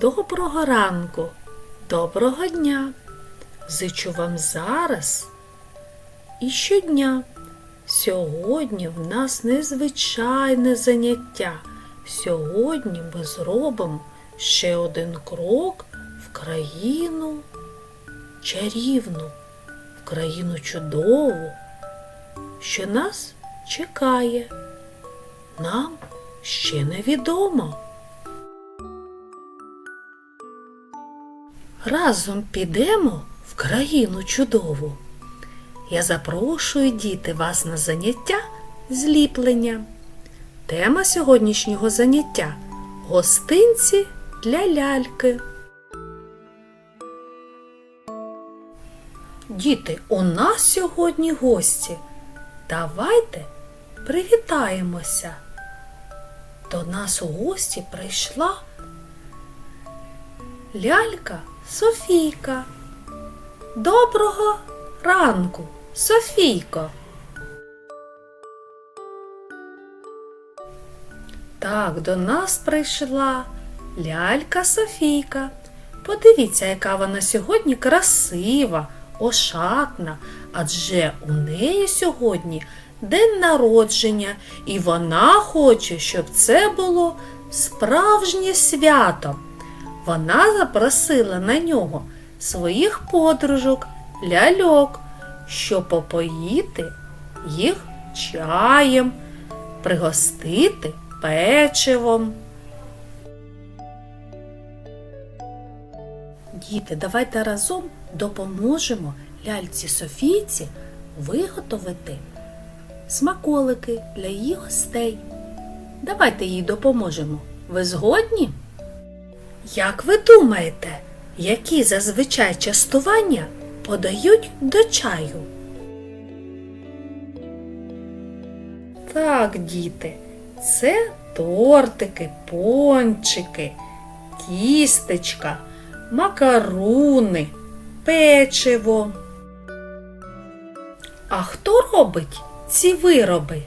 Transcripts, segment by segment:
Доброго ранку, доброго дня. Зичу вам зараз і щодня. Сьогодні в нас незвичайне заняття. Сьогодні ми зробимо ще один крок в країну чарівну, в країну чудову, що нас чекає. Нам ще невідомо. Разом підемо в країну чудову. Я запрошую діти вас на заняття зліплення. Тема сьогоднішнього заняття гостинці для ляльки. Діти, у нас сьогодні гості. Давайте привітаємося. До нас у гості прийшла лялька Софійка. Доброго ранку, Софійко. Так, до нас прийшла лялька Софійка. Подивіться, яка вона сьогодні красива, ошатна, адже у неї сьогодні день народження, і вона хоче, щоб це було справжнє свято. Вона запросила на нього своїх подружок, ляльок, щоб попоїти їх чаєм, пригостити печивом. Діти, давайте разом допоможемо ляльці Софійці виготовити смаколики для її гостей. Давайте їй допоможемо. Ви згодні? Як ви думаєте, які зазвичай частування подають до чаю? Так, діти, це тортики, пончики, тістечка, макаруни, печиво. А хто робить ці вироби?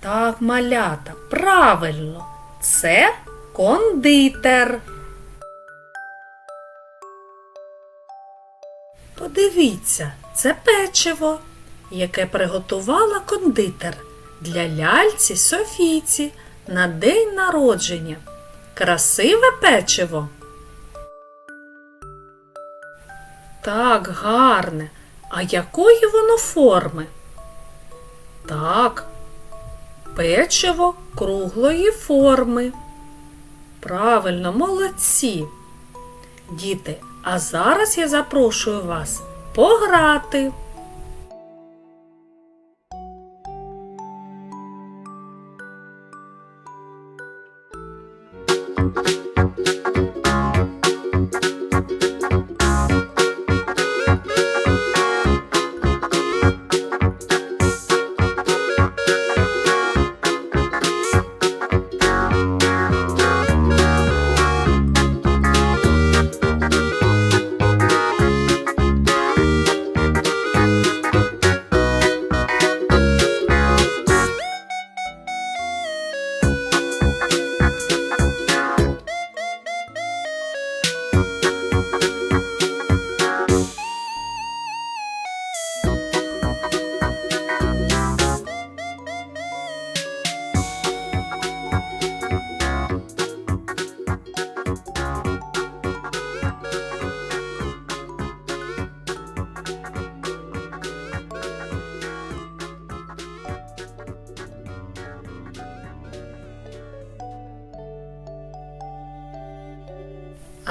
Так, малята, правильно, це кондитер. Подивіться, це печиво, яке приготувала кондитер для ляльці Софійці на день народження. Красиве печиво. Так, гарне. А якої воно форми? Так, печиво круглої форми. Правильно, молодці. Діти, а зараз я запрошую вас пограти.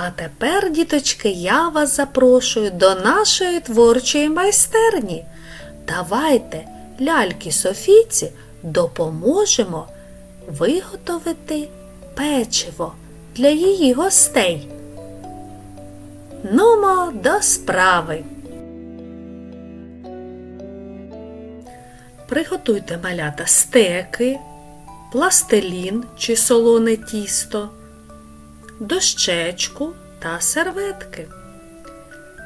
А тепер, діточки, я вас запрошую до нашої творчої майстерні. Давайте ляльки Софійці допоможемо виготовити печиво для її гостей. Нумо до справи. Приготуйте малята стеки, пластилін чи солоне тісто дощечку та серветки.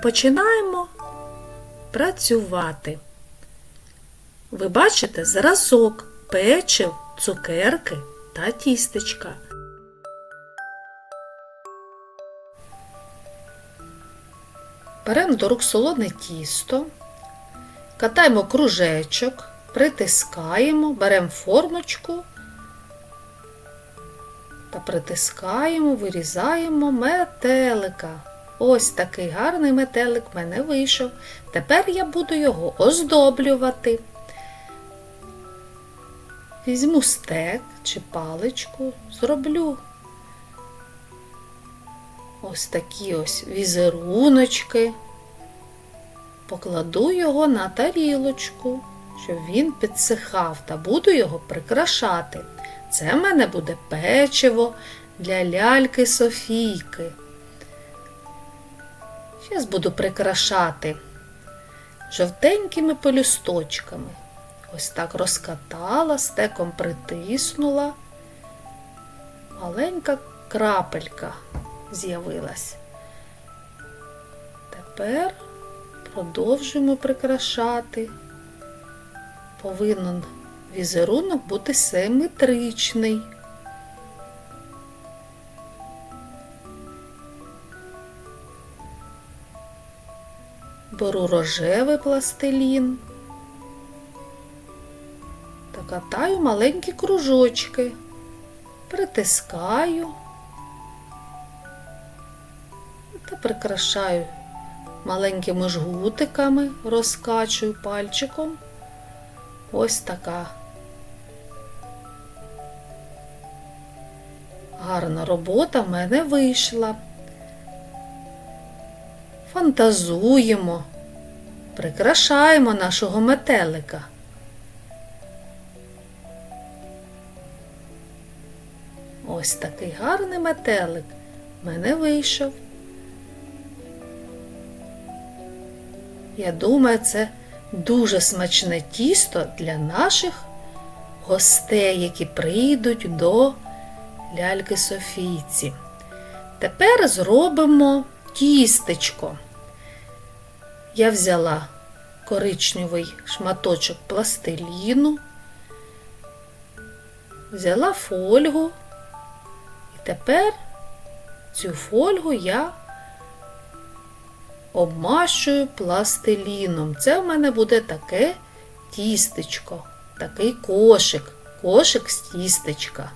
Починаємо працювати. Ви бачите зразок печив, цукерки та тістечка. Беремо до рук солоне тісто, катаємо кружечок, притискаємо, беремо формочку та притискаємо, вирізаємо метелика. Ось такий гарний метелик в мене вийшов. Тепер я буду його оздоблювати. Візьму стек чи паличку, зроблю ось такі ось візеруночки. Покладу його на тарілочку, щоб він підсихав, та буду його прикрашати. Це в мене буде печиво для ляльки Софійки. Зараз буду прикрашати жовтенькими пелюсточками. Ось так розкатала, стеком притиснула. Маленька крапелька з'явилась. Тепер продовжуємо прикрашати. Повинен візерунок бути симетричний. Беру рожевий пластилін та катаю маленькі кружочки, притискаю та прикрашаю маленькими жгутиками, розкачую пальчиком. Ось така гарна робота в мене вийшла. Фантазуємо, прикрашаємо нашого метелика. Ось такий гарний метелик в мене вийшов. Я думаю, це дуже смачне тісто для наших гостей, які прийдуть до ляльки Софійці. Тепер зробимо тістечко. Я взяла коричневий шматочок пластиліну, взяла фольгу, і тепер цю фольгу я обмащую пластиліном. Це в мене буде таке тістечко, такий кошик, кошик з тістечка.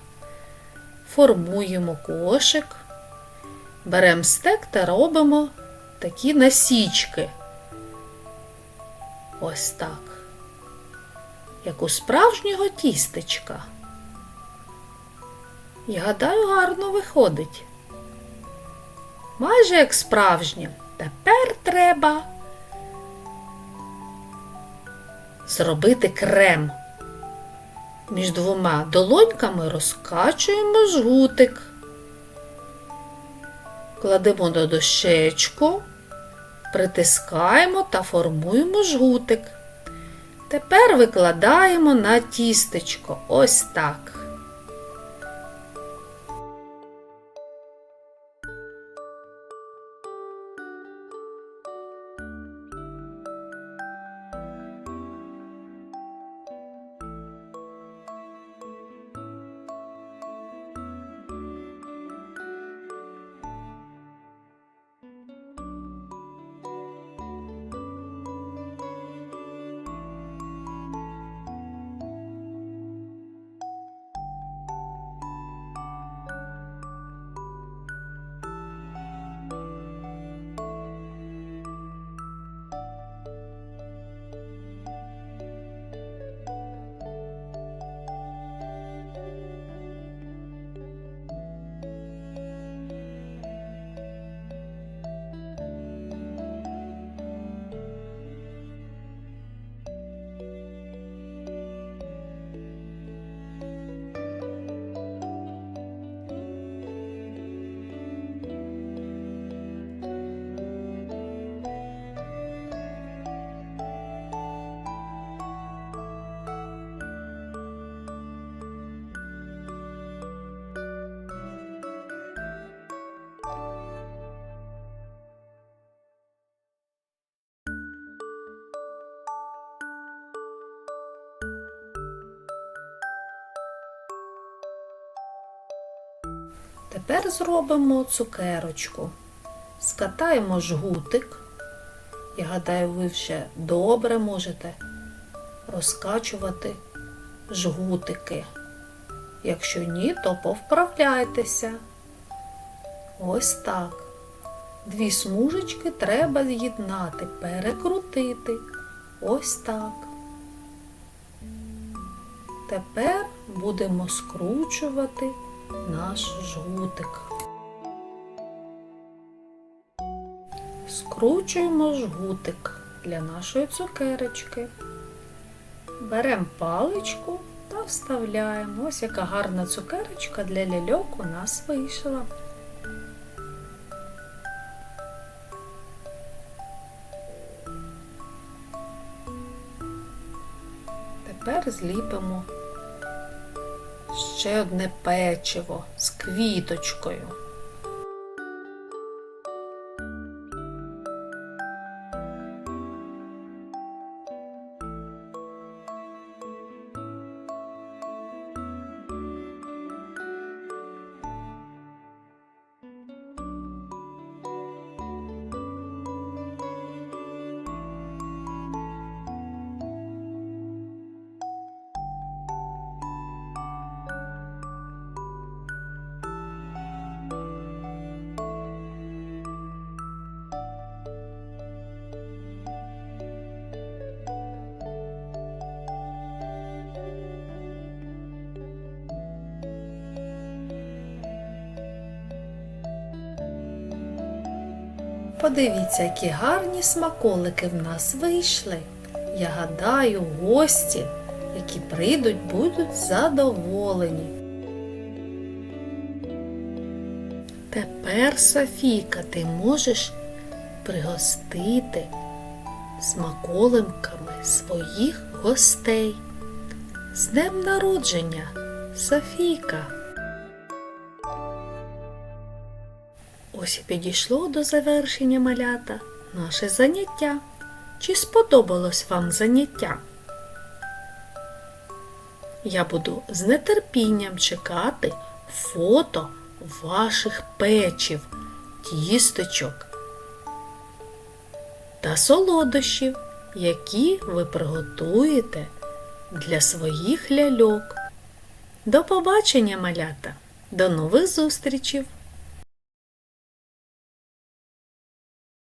Формуємо кошик, беремо стек та робимо такі насічки. Ось так, як у справжнього тістечка. І гадаю, гарно виходить. Майже як справжнє. Тепер треба зробити крем. Між двома долоньками розкачуємо жгутик, кладемо на дощечку, притискаємо та формуємо жгутик. Тепер викладаємо на тістечко ось так. Тепер зробимо цукерочку. Скатаємо жгутик Я гадаю, ви вже добре можете розкачувати жгутики. Якщо ні, то повправляйтеся. Ось так. Дві смужечки треба з'єднати, перекрутити. Ось так. Тепер будемо скручувати наш жгутик. Скручуємо жгутик для нашої цукерочки. Беремо паличку та вставляємо. Ось яка гарна цукерочка для ляльок у нас вийшла. Тепер зліпимо ще одне печиво з квіточкою. Подивіться, які гарні смаколики в нас вийшли. Я гадаю, гості, які прийдуть, будуть задоволені. Тепер, Софійка, ти можеш пригостити смаколимками своїх гостей. З днем народження, Софійка! Ось і підійшло до завершення малята наше заняття. Чи сподобалось вам заняття? Я буду з нетерпінням чекати фото ваших печів, тістечок та солодощів, які ви приготуєте для своїх ляльок. До побачення, малята! До нових зустрічей!